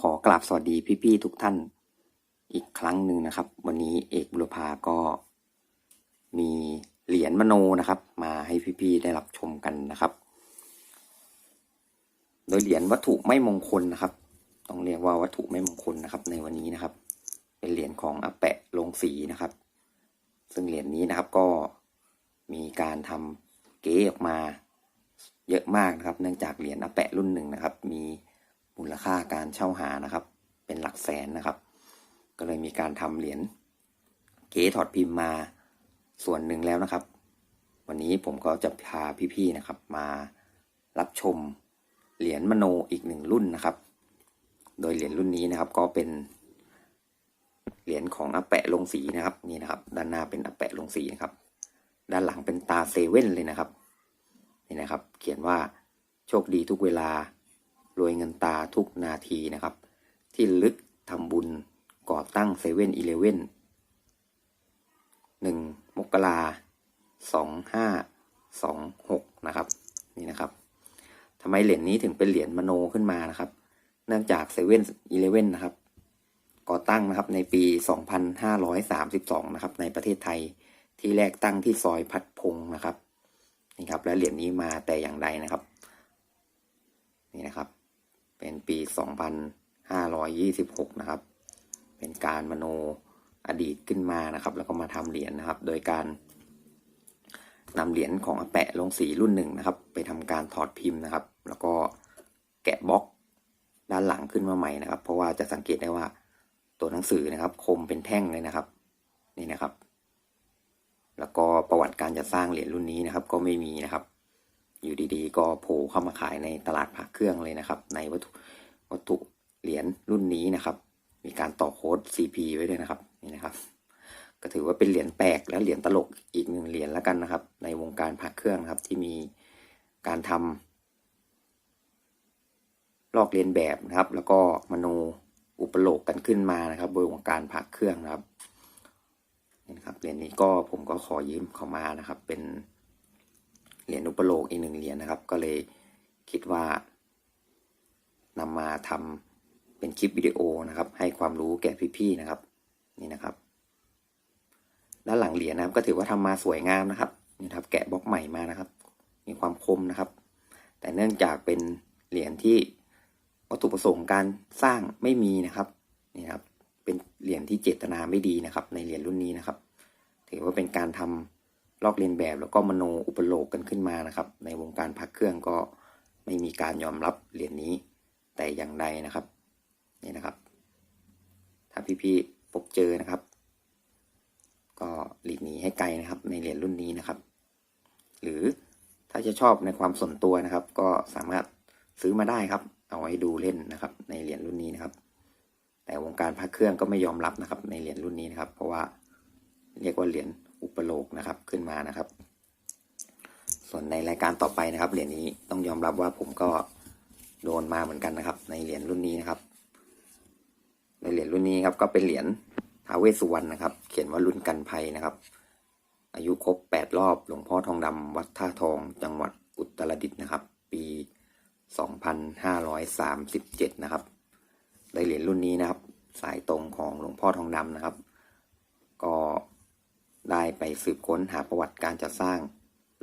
ขอกราบสวัสดีพี่ๆทุกท่าน อีกครั้งหนึ่งนะครับ วันนี้เอกบุรพาก็มีเหรียญมโนนะครับ มาให้พี่ๆได้รับชมกันนะครับ โดยเหรียญวัตถุไม่มงคลนะครับ ต้องเรียกว่าวัตถุไม่มงคลนะครับ ในวันนี้นะครับ เป็นเหรียญของอาแปะลงสีนะครับ ซึ่งเหรียญนี้นะครับก็มีการทำเก๋ออกมาเยอะมากนะครับ เนื่องจากเหรียญอาแปะรุ่นหนึ่งนะครับ มี มูลค่าการเช่าหานะครับ เป็นหลักแสนนะครับ ก็เลยมีการทำเหรียญเก๋ถอดพิมพ์มาส่วนหนึ่งแล้วนะครับ วันนี้ผมก็จะพาพี่ๆนะครับ มารับชมเหรียญมโนอีกหนึ่งรุ่นนะครับ โดยเหรียญรุ่นนี้นะครับก็เป็นเหรียญของอาแปะลงสีนะครับนี่นะครับ ด้านหน้าเป็นอาแปะลงสีนะครับ ด้านหลังเป็นตาเซเว่นเลยนะครับนี่นะครับ เขียนว่าโชคดีทุกเวลา รวยเงินตาทุกนาทีนะครับ ที่ลึกทำบุญก่อตั้งเซเว่นอีเลเว่นหนึ่งมกราสองห้าสองหกนะครับนี่นะครับทำไมเหรียญนี้ถึงเป็นเหรียญมโนขึ้นมานะครับ เนื่องจากเซเว่นอีเลเว่นนะครับ ก่อตั้งนะครับในปี 2532 นะครับ ในประเทศไทยที่แรกตั้งที่ซอยพัดพงศ์นะครับนี่ครับ และเหรียญนี้มาแต่อย่างใดนะครับ นี่นะครับ เป็นปี 2526 นะครับ เป็นการมโนอดีตขึ้นมานะครับ แล้วก็มาทำเหรียญนะครับ โดยการนำเหรียญของอาแปะลงสีรุ่นหนึ่งนะครับ ไปทำการถอดพิมพ์นะครับ แล้วก็แกะบล็อกด้านหลังขึ้นมาใหม่นะครับ เพราะว่าจะสังเกตได้ว่าตัวหนังสือนะครับ คมเป็นแท่งเลยนะครับ นี่นะครับ แล้วก็ประวัติการจะสร้างเหรียญรุ่นนี้นะครับ ก็ไม่มีนะครับ อยู่ดีๆ ก็โผล่เข้ามาขายในตลาดผักเครื่องเลยนะครับ ในวัตถุวัตถุเหรียญรุ่นนี้นะครับ มีการต่อโค้ด CP ไว้ด้วยนะครับนี่นะครับ ก็ถือว่าเป็นเหรียญแปลกและเหรียญตลกอีกหนึ่งเหรียญแล้วกันนะครับ ในวงการผักเครื่องครับที่มีการทำลอกเลียนแบบนะครับ แล้วก็มโนอุปโลกกันขึ้นมานะครับโดยวงการผักเครื่องนะครับนี่นะครับเหรียญนี้ก็ผมก็ขอยืมเขามานะครับ เป็น ยญอุปโลกอีกหนึ่งเหรียญนะครับ ก็เลยคิดว่านำมาทำเป็นคลิปวิดีโอนะครับ ให้ความรู้แก่พี่ๆนะครับนี่นะครับ ด้านหลังเหรียญนะครับ ก็ถือว่าทำมาสวยงามนะครับนี่ครับ แกะบล็อกใหม่มานะครับ มีความคมนะครับ แต่เนื่องจากเป็นเหรียญที่วัตถุประสงค์การสร้างไม่มีนะครับนี่ครับ เป็นเหรียญที่เจตนาไม่ดีนะครับ ในเหรียญรุ่นนี้นะครับ ถือว่าเป็นการทำ ลอกเลียนแบบแล้วก็มโนอุปโลกกันขึ้นมานะครับ ในวงการพักเครื่องก็ไม่มีการยอมรับเหรียญนี้แต่อย่างใดนะครับนี่นะครับ ถ้าพี่ๆพบเจอนะครับ ก็หลีกหนีให้ไกลนะครับ ในเหรียญรุ่นนี้นะครับ หรือถ้าจะชอบในความส่วนตัวนะครับ ก็สามารถซื้อมาได้ครับ เอาไว้ดูเล่นนะครับ ในเหรียญรุ่นนี้นะครับ แต่วงการพระเครื่องก็ไม่ยอมรับนะครับ ในเหรียญรุ่นนี้นะครับ เพราะว่าเรียกว่าเหรียญ อุปโลกนะครับขึ้นมานะครับ ส่วนในรายการต่อไปนะครับเหรียญนี้ต้องยอมรับว่าผมก็โดนมาเหมือนกันนะครับ ในเหรียญรุ่นนี้นะครับ ในเหรียญรุ่นนี้ครับก็เป็นเหรียญท้าเวสุวรรณนะครับ เขียนว่ารุ่นกันภัยนะครับ อายุครบแปดรอบหลวงพ่อทองดำวัดท่าทอง จังหวัดอุตรดิตถ์นะครับ ปี2537นะครับได้เหรียญรุ่นนี้นะครับ สายตรงของหลวงพ่อทองดำนะครับ ไปสืบค้นหาประวัติการจัดสร้าง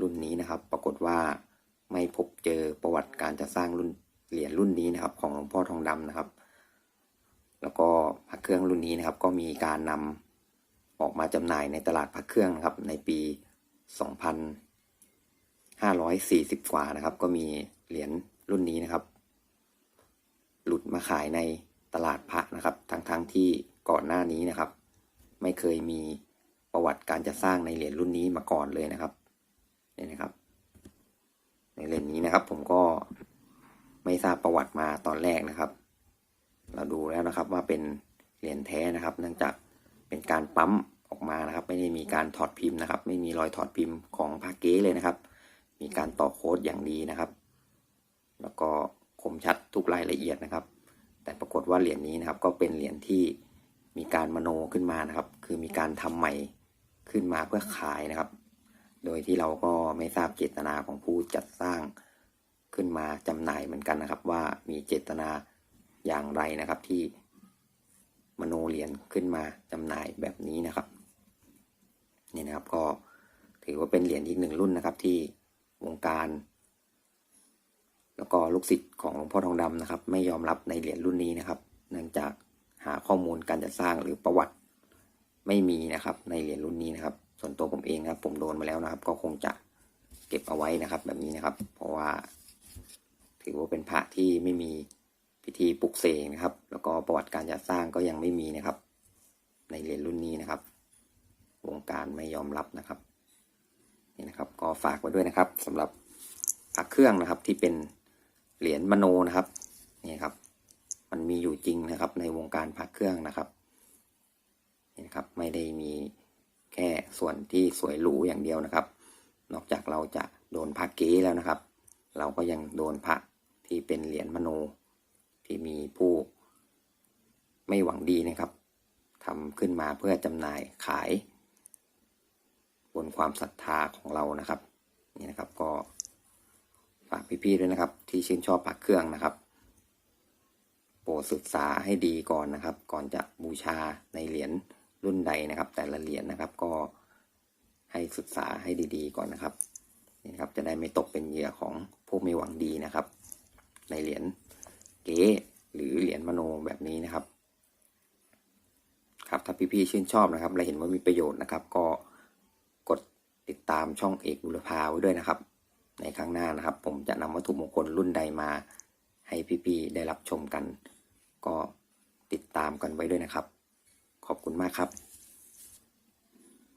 รุ่นนี้นะครับ ปรากฏว่าไม่พบเจอประวัติการจัดสร้างรุ่นเหรียญรุ่นนี้นะครับ ของหลวงพ่อทองดำนะครับ แล้วก็พระเครื่องรุ่นนี้นะครับ ก็มีการนำออกมาจำหน่ายในตลาดพระเครื่องนะครับ ในปี 2540 กว่านะครับ ก็มีเหรียญรุ่นนี้นะครับ หลุดมาขายในตลาดพระนะครับ ทั้งๆทที่ก่อนหน้านี้นะครับ ไม่เคยมี ประวัติการจะสร้างในเหรียญรุ่นนี้มาก่อนเลยนะครับนี่นะครับ ในเหรียญนี้นะครับ ผมก็ไม่ทราบประวัติมาตอนแรกนะครับ เราดูแล้วนะครับว่าเป็นเหรียญแท้นะครับ เนื่องจากเป็นการปั๊มออกมานะครับ ไม่ได้มีการถอดพิมพ์นะครับ ไม่มีรอยถอดพิมพ์ของพาเก้เลยนะครับ มีการต่อโค้ดอย่างดีนะครับ แล้วก็คมชัดทุกรายละเอียดนะครับ แต่ปรากฏว่าเหรียญนี้นะครับ ก็เป็นเหรียญที่มีการมโนขึ้นมานะครับ คือมีการทำใหม่ ขึ้นมาเพื่อขายนะครับ โดยที่เราก็ไม่ทราบเจตนาของผู้จัดสร้างขึ้นมาจำหน่ายเหมือนกันนะครับ ว่ามีเจตนาอย่างไรนะครับที่มโนเหรียญขึ้นมาจำหน่ายแบบนี้นะครับนี่นะครับก็ถือว่าเป็นเหรียญอีกหนึ่งรุ่นนะครับ ที่วงการ แล้วก็ลูกศิษย์ของหลวงพ่อทองดำนะครับ ไม่ยอมรับในเหรียญรุ่นนี้นะครับ เนื่องจากหาข้อมูลการจัดสร้างหรือประวัติ ไม่มีนะครับ ในเหรียญรุ่นนี้นะครับ ส่วนตัวผมเองนะครับ ผมโดนมาแล้วนะครับ ก็คงจะเก็บเอาไว้นะครับ แบบนี้นะครับ เพราะว่า ถือว่าเป็นพระที่ไม่มีพิธีปลุกเสกนะครับ แล้วก็ประวัติการจัดสร้างก็ยังไม่มีนะครับ ในเหรียญรุ่นนี้นะครับ วงการไม่ยอมรับนะครับนี่นะครับก็ฝากไว้ด้วยนะครับสำหรับพระเครื่องนะครับที่เป็นเหรียญมโนนะครับนี่ครับ มันมีอยู่จริงนะครับ ในวงการพระเครื่องนะครับ นะครับ ไม่ได้มีแค่ส่วนที่สวยหรูอย่างเดียวนะครับ นอกจากเราจะโดนพระเก๊แล้วนะครับ เราก็ยังโดนพระที่เป็นเหรียญมโนที่มีผู้ไม่หวังดีนะครับทำขึ้นมาเพื่อจำหน่ายขาย บนความศรัทธาของเรานะครับนี่นะครับก็ฝากพี่ๆด้วยนะครับ ที่ชื่นชอบปักเครื่องนะครับ โปรดศึกษาให้ดีก่อนนะครับ ก่อนจะบูชาในเหรียญ รุ่นใดนะครับ แต่ละเหรียญนะครับก็ให้ศึกษาให้ดีๆก่อนนะครับนี่ครับจะได้ไม่ตกเป็นเหยื่อของผู้ไม่หวังดีนะครับ ในเหรียญเก๋หรือเหรียญมโนแบบนี้นะครับ ครับถ้าพี่ๆชื่นชอบนะครับ และเห็นว่ามีประโยชน์นะครับ ก็กดติดตามช่องเอกบุรพาไว้ด้วยนะครับ ในครั้งหน้านะครับ ผมจะนำวัตถุมงคลรุ่นใดมา ให้พี่ๆได้รับชมกัน ก็ติดตามกันไว้ด้วยนะครับ ขอบคุณมากครับ